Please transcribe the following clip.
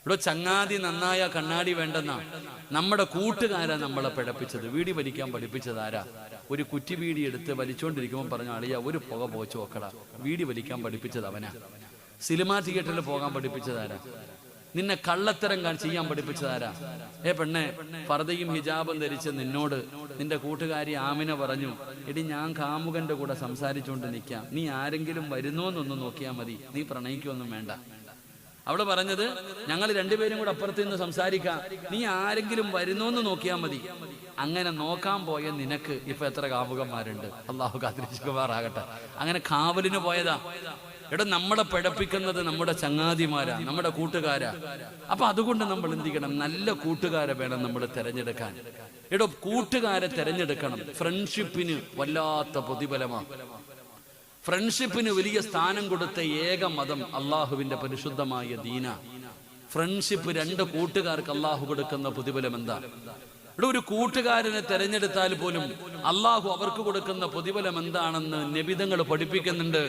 ഇവിടെ ചങ്ങാതി നന്നായ കണ്ണാടി വേണ്ടെന്നാ. നമ്മുടെ കൂട്ടുകാരാ നമ്മളെ പിഴപ്പിച്ചത്. വീടി വലിക്കാൻ പഠിപ്പിച്ചത് ആരാ? ഒരു കുറ്റി വീടി എടുത്ത് വലിച്ചോണ്ടിരിക്കുമ്പോൾ പറഞ്ഞ അളിയ ഒരു പുക പോച്ചു നോക്കടാ വീടി വലിക്കാൻ പഠിപ്പിച്ചത് അവനാ. സിനിമാ തിയേറ്ററിൽ പോകാൻ പഠിപ്പിച്ചത് ആരാ? നിന്നെ കള്ളത്തരം ചെയ്യാൻ പഠിപ്പിച്ചത് ആരാ? ഏ പെണ്ണെ ഫർദയും ഹിജാബും ധരിച്ച് നിന്നോട് നിന്റെ കൂട്ടുകാരി ആമിന പറഞ്ഞു എടി ഞാൻ കാമുകന്റെ കൂടെ സംസാരിച്ചുകൊണ്ട് നിൽക്കാം നീ ആരെങ്കിലും വരുന്നോന്നൊന്ന് നോക്കിയാൽ മതി. നീ പ്രണയിക്കൊന്നും വേണ്ട. അവൾ പറഞ്ഞത് ഞങ്ങൾ രണ്ടുപേരും കൂടെ അപ്പുറത്ത് നിന്ന് സംസാരിക്കാം. നീ ആരെങ്കിലും വരുന്നോന്ന് നോക്കിയാൽ മതി. അങ്ങനെ നോക്കാൻ പോയ നിനക്ക് ഇപ്പൊ എത്ര കാമുകന്മാരുണ്ട്? അള്ളാഹു കാത്തിരിച്ചുമാറാകട്ടെ അങ്ങനെ കാവലിന് പോയതാ. എടാ നമ്മളെ പിഴപ്പിക്കുന്നത് നമ്മുടെ ചങ്ങാതിമാരാ നമ്മുടെ കൂട്ടുകാരാ. അപ്പൊ അതുകൊണ്ട് നമ്മൾ എന്ത് ചെയ്യണം? നല്ല കൂട്ടുകാരെ വേണം നമ്മൾ തിരഞ്ഞെടുക്കാൻ. എടോ കൂട്ടുകാരെ തിരഞ്ഞെടുക്കണം. ഫ്രണ്ട്ഷിപ്പിന് വല്ലാത്ത പ്രതിഫലമാണ് ഫ്രണ്ട്ഷിപ്പിന് വലിയ സ്ഥാനം കൊടുത്ത ഏക മതം അള്ളാഹുവിന്റെ പരിശുദ്ധമായ ദീന. ഫ്രണ്ട്ഷിപ്പ് രണ്ട് കൂട്ടുകാർക്ക് അള്ളാഹു കൊടുക്കുന്ന പ്രതിഫലം എന്താ? ഇവിടെ ഒരു കൂട്ടുകാരനെ തെരഞ്ഞെടുത്താൽ പോലും അള്ളാഹു അവർക്ക് കൊടുക്കുന്ന പ്രതിഫലം എന്താണെന്ന് നബിതങ്ങൾ പഠിപ്പിക്കുന്നുണ്ട്.